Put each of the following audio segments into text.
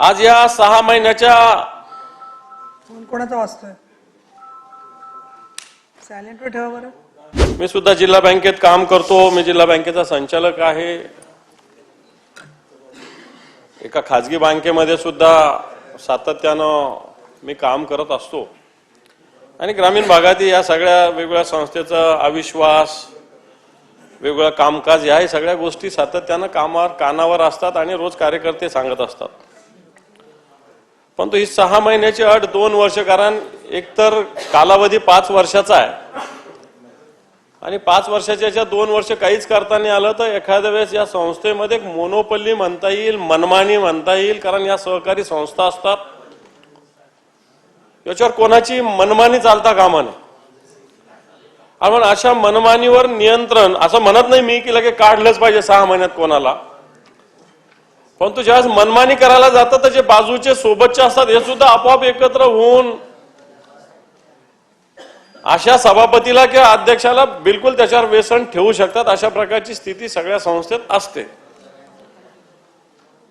आज या सहा महिन्याच्या फोन कोणाचा वाचतोय? सायलेंटवर ठेवा बरं. मी सुद्धा जिल्हा बँकेत काम करतो. मी जिल्हा बँकेचा संचालक आहे. एका खाजगी बँकेमध्ये सुद्धा सातत्यानं मी काम करत असतो. आणि ग्रामीण भागातील या सगळ्या वेगवेगळ्या संस्थेचा अविश्वास वेगवेगळं कामकाज या सगळ्या गोष्टी सातत्यानं कामावर कानावर असतात आणि रोज कार्यकर्ते सांगत असतात. पण तो ही सहा महिन्याची अट दोन वर्ष कारण एकतर कालावधी पाच वर्षाचा आहे. आणि पाच वर्षाच्या दोन वर्ष काहीच करता नाही आलं तर एखाद्या वेळेस या संस्थेमध्ये एक मोनोपल्ली म्हणता येईल मनमानी म्हणता येईल कारण या सहकारी संस्था असतात. याच्यावर कोणाची मनमानी चालता कामा नये. आपण अशा मनमानीवर नियंत्रण असं म्हणत नाही मी की लगे काढलंच पाहिजे सहा महिन्यात कोणाला. परंतु ज्यावेळेस मनमानी करायला जातात तर जे बाजूचे सोबतचे असतात हे सुद्धा आपोआप एकत्र होऊन अशा सभापतीला किंवा अध्यक्षाला बिलकुल त्याच्यावर व्यसन ठेवू शकतात. अशा प्रकारची स्थिती सगळ्या संस्थेत असते.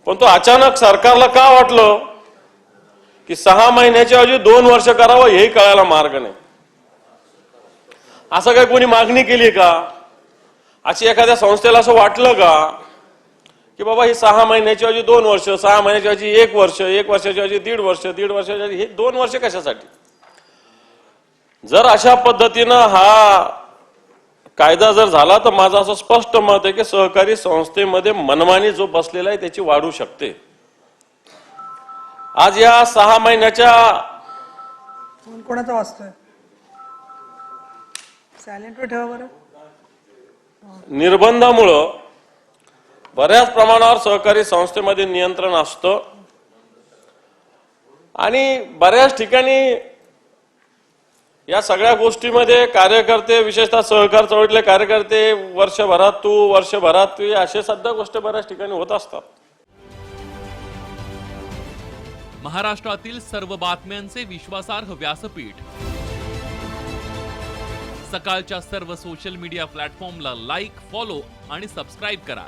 पण तो अचानक सरकारला का वाटलं की सहा महिन्याच्या ऐवजी दोन वर्ष करावं हेही कळायला मार्ग नाही. असं काही कोणी मागणी केली का? अशी एखाद्या संस्थेला असं वाटलं का? की बाबा ही सहा महिन्याची ऐवजी दोन वर्ष सहा महिन्याच्या ऐवजी एक वर्ष एक वर्षाच्या ऐवजी दीड वर्ष दीड वर्षाच्या ऐवजी हे दोन वर्ष कशासाठी? जर अशा पद्धतीनं हा कायदा जर झाला तर माझं असं स्पष्ट मत आहे की सहकारी संस्थेमध्ये मनमानी जो बसलेला आहे त्याची वाढू शकते. आज या सहा महिन्याच्या कोणाचा वाचतोय सायलेंटवर ठेवा बरं. निर्बंधामुळं बऱ्याच प्रमाणावर सहकारी संस्थेमध्ये नियंत्रण असतं. आणि बऱ्याच ठिकाणी या सगळ्या गोष्टीमध्ये कार्यकर्ते विशेषतः सहकार चळवळीतले कार्यकर्ते वर्षभरात तू वर्षभरात तू असे सध्या गोष्टी बऱ्याच ठिकाणी होत असतात. महाराष्ट्रातील सर्व बातम्यांचे विश्वासार्ह व्यासपीठ. सकाळच्या सर्व सोशल मीडिया प्लॅटफॉर्मला लाईक फॉलो आणि सबस्क्राईब करा.